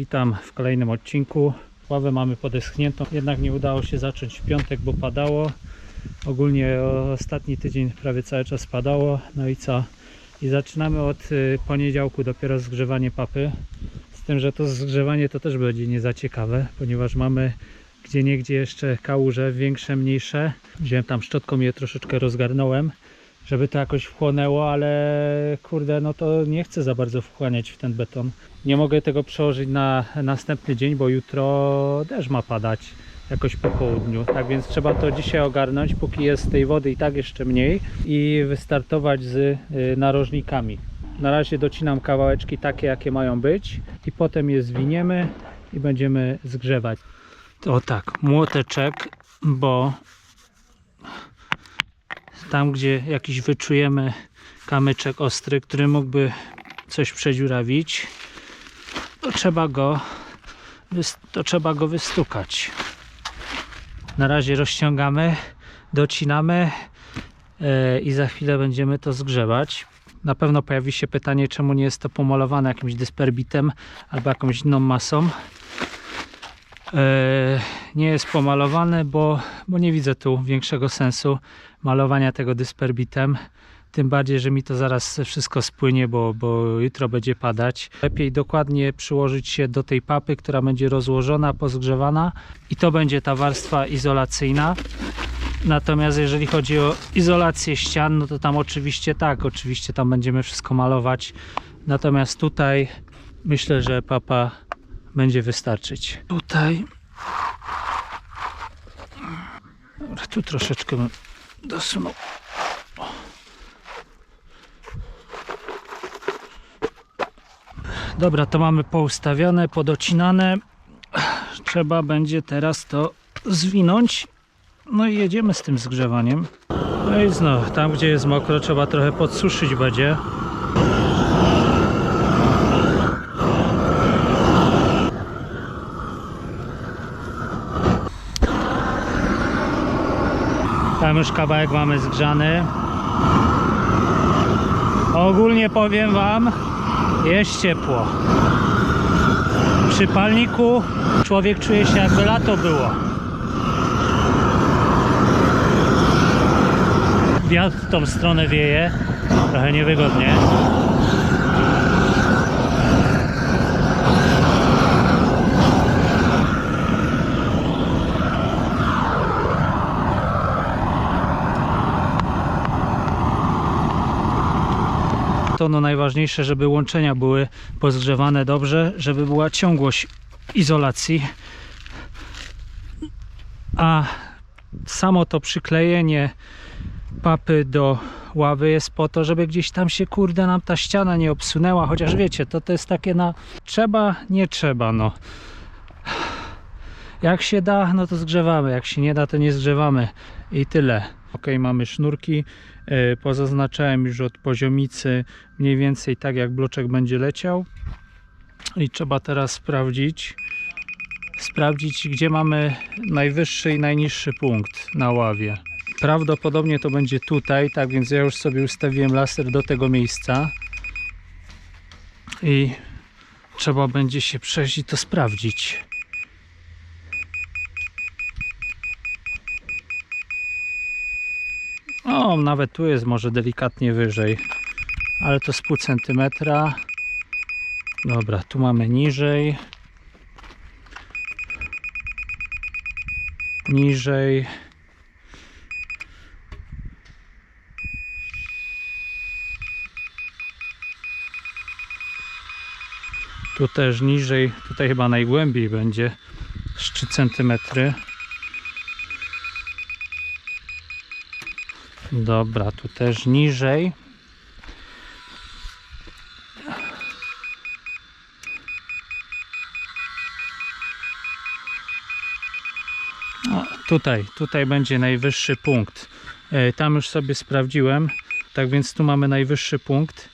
Witam w kolejnym odcinku. Ławę mamy podeschniętą, jednak nie udało się zacząć w piątek, bo padało. Ogólnie ostatni tydzień prawie cały czas padało. No i co? I zaczynamy od y, poniedziałku dopiero zgrzewanie papy. Z tym, że to zgrzewanie to też będzie nie za ciekawe, ponieważ mamy gdzie niegdzie jeszcze kałuże, większe, mniejsze. Wziąłem tam szczotką je troszeczkę rozgarnąłem, żeby to jakoś wchłonęło, ale kurde, no to nie chcę za bardzo wchłaniać w ten beton. Nie mogę tego przełożyć na następny dzień, bo jutro też ma padać jakoś po południu. Tak więc trzeba to dzisiaj ogarnąć, póki jest tej wody i tak jeszcze mniej i wystartować z y, narożnikami. Na razie docinam kawałeczki takie, jakie mają być i potem je zwiniemy i będziemy zgrzewać. O tak, młoteczek, bo tam, gdzie jakiś wyczujemy kamyczek ostry, który mógłby coś przedziurawić, to trzeba go, to trzeba go wystukać. Na razie rozciągamy, docinamy e, i za chwilę będziemy to zgrzewać. Na pewno pojawi się pytanie, czemu nie jest to pomalowane jakimś dysperbitem albo jakąś inną masą. E, nie jest pomalowane, bo, bo nie widzę tu większego sensu malowania tego dysperbitem. Tym bardziej, że mi to zaraz wszystko spłynie, bo, bo jutro będzie padać. Lepiej dokładnie przyłożyć się do tej papy, która będzie rozłożona, pozgrzewana i to będzie ta warstwa izolacyjna. Natomiast jeżeli chodzi o izolację ścian, no to tam oczywiście tak, oczywiście tam będziemy wszystko malować. Natomiast tutaj myślę, że papa będzie wystarczyć. Tutaj. Tu troszeczkę dosunął. Dobra, to mamy poustawione, podocinane. Trzeba będzie teraz to zwinąć. No i jedziemy z tym zgrzewaniem. No i znowu, tam gdzie jest mokro, trzeba trochę podsuszyć będzie. Tam już kawałek mamy zgrzany. Ogólnie powiem Wam, jest ciepło. Przy palniku człowiek czuje się jakby lato było. Wiatr w tą stronę wieje, trochę niewygodnie. No najważniejsze, żeby łączenia były pozgrzewane dobrze, żeby była ciągłość izolacji. A samo to przyklejenie papy do ławy jest po to, żeby gdzieś tam się kurde nam ta ściana nie obsunęła, chociaż wiecie, to to jest takie na trzeba, nie trzeba, no. Jak się da, no to zgrzewamy, jak się nie da, to nie zgrzewamy i tyle. Ok, mamy sznurki, pozaznaczałem już od poziomicy mniej więcej tak jak bloczek będzie leciał. I trzeba teraz sprawdzić sprawdzić gdzie mamy najwyższy i najniższy punkt na ławie. Prawdopodobnie to będzie tutaj tak więc ja już sobie ustawiłem laser do tego miejsca. I trzeba będzie się przejść i to sprawdzić o nawet tu jest może delikatnie wyżej ale to z pół centymetra. Dobra tu mamy niżej. Niżej. Tu też niżej tutaj chyba najgłębiej będzie z 3 centymetry dobra tu też niżej O, tutaj, tutaj będzie najwyższy punkt. E, Tam już sobie sprawdziłem, tak więc tu mamy najwyższy punkt,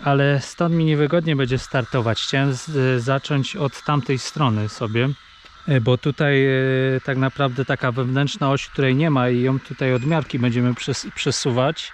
ale stąd mi niewygodnie będzie startować. Chciałem z, zacząć od tamtej strony sobie, E, bo tutaj e, tak naprawdę taka wewnętrzna oś, której nie ma i ją tutaj odmiarki będziemy przesuwać.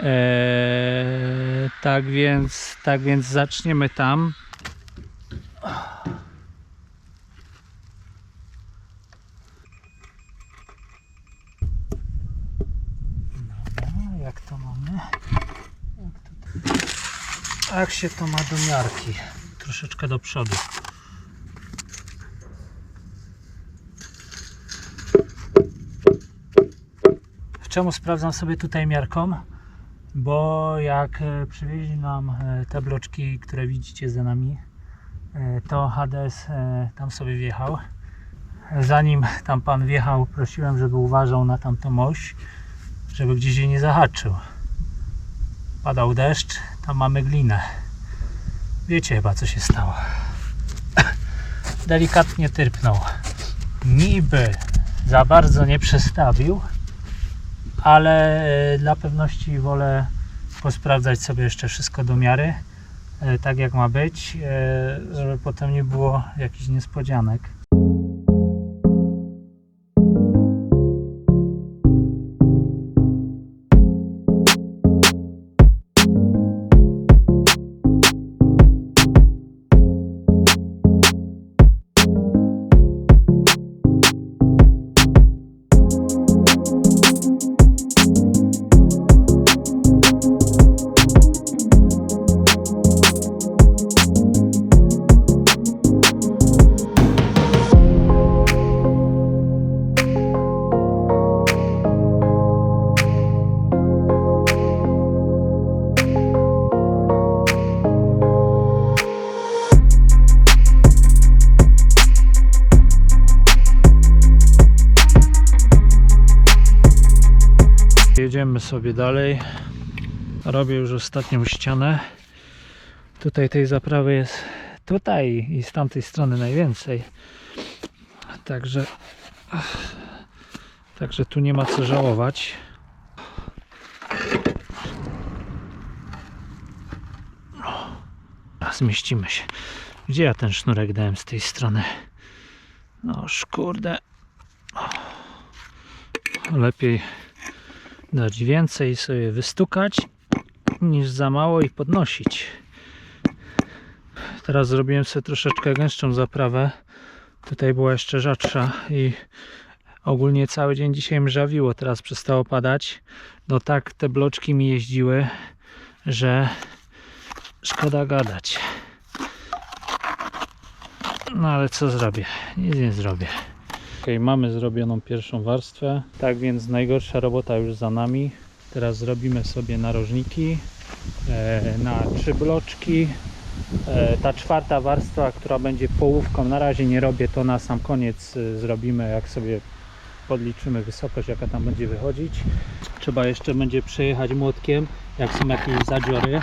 E, tak więc, tak więc zaczniemy tam. No, jak to mamy? Jak się to ma do miarki? Troszeczkę do przodu. Czemu sprawdzam sobie tutaj miarką? Bo jak e, przywieźli nam te bloczki, które widzicie za nami, e, to Hades e, tam sobie wjechał. Zanim tam pan wjechał, prosiłem, żeby uważał na tamtą oś, żeby gdzieś jej nie zahaczył. Padał deszcz, tam mamy glinę. Wiecie chyba co się stało. Delikatnie tyrpnął. Niby za bardzo nie przestawił, ale e, dla pewności wolę posprawdzać sobie jeszcze wszystko do miary, e, tak jak ma być, e, żeby potem nie było jakichś niespodzianek. Jedziemy sobie dalej. Robię już ostatnią ścianę. Tutaj tej zaprawy jest tutaj i z tamtej strony najwięcej. Także Także tu nie ma co żałować. A zmieścimy się. Gdzie ja ten sznurek dałem z tej strony? No kurde. Lepiej dać więcej sobie wystukać niż za mało i podnosić. Teraz zrobiłem sobie troszeczkę gęstszą zaprawę. Tutaj była jeszcze rzadsza i ogólnie cały dzień dzisiaj mrzawiło. Teraz przestało padać. No tak te bloczki mi jeździły, że szkoda gadać. No ale co zrobię? Nic nie zrobię. Ok, mamy zrobioną pierwszą warstwę. Tak więc najgorsza robota już za nami. Teraz zrobimy sobie narożniki e, na trzy bloczki. E, ta czwarta warstwa, która będzie połówką, na razie nie robię, to na sam koniec e, zrobimy, jak sobie podliczymy wysokość, jaka tam będzie wychodzić. Trzeba jeszcze będzie przejechać młotkiem, jak są jakieś zadziory.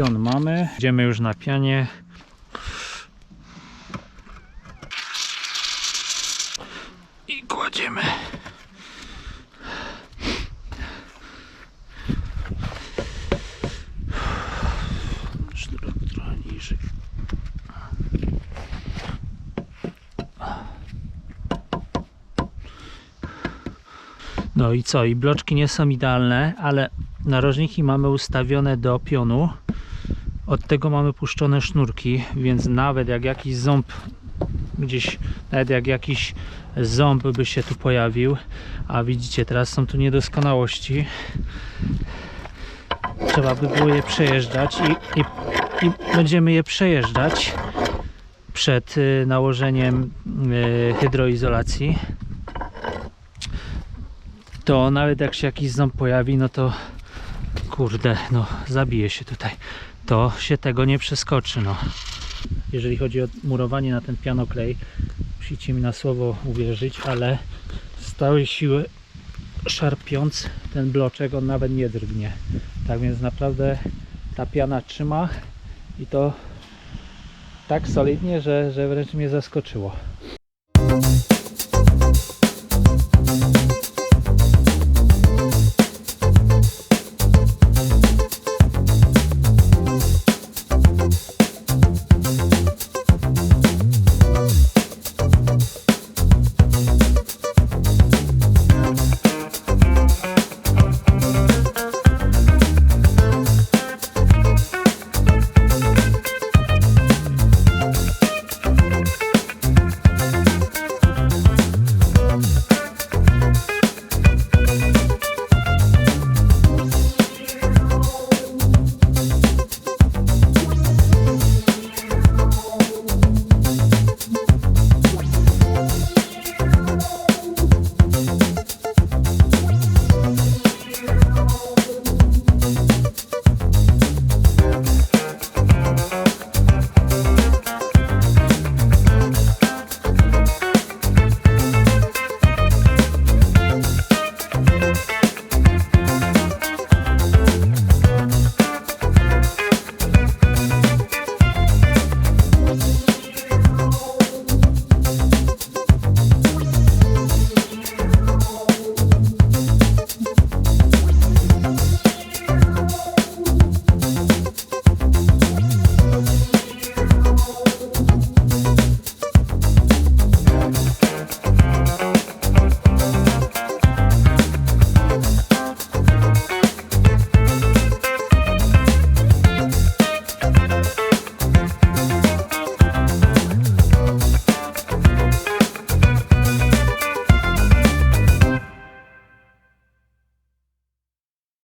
Pion mamy. Idziemy już na pianie. I kładziemy. No i co? I bloczki nie są idealne, ale narożniki mamy ustawione do pionu. Od tego mamy puszczone sznurki, więc nawet jak jakiś ząb gdzieś, nawet jak jakiś ząb by się tu pojawił, a widzicie, teraz są tu niedoskonałości. Trzeba by było je przejeżdżać i, i, i będziemy je przejeżdżać przed y, nałożeniem y, hydroizolacji to nawet jak się jakiś ząb pojawi, no to kurde, no zabije się tutaj. To się tego nie przeskoczy, no. Jeżeli chodzi o murowanie na ten pianoklej, musicie mi na słowo uwierzyć, ale z całej siły szarpiąc ten bloczek, on nawet nie drgnie. Tak więc naprawdę ta piana trzyma i to tak solidnie, że, że wręcz mnie zaskoczyło.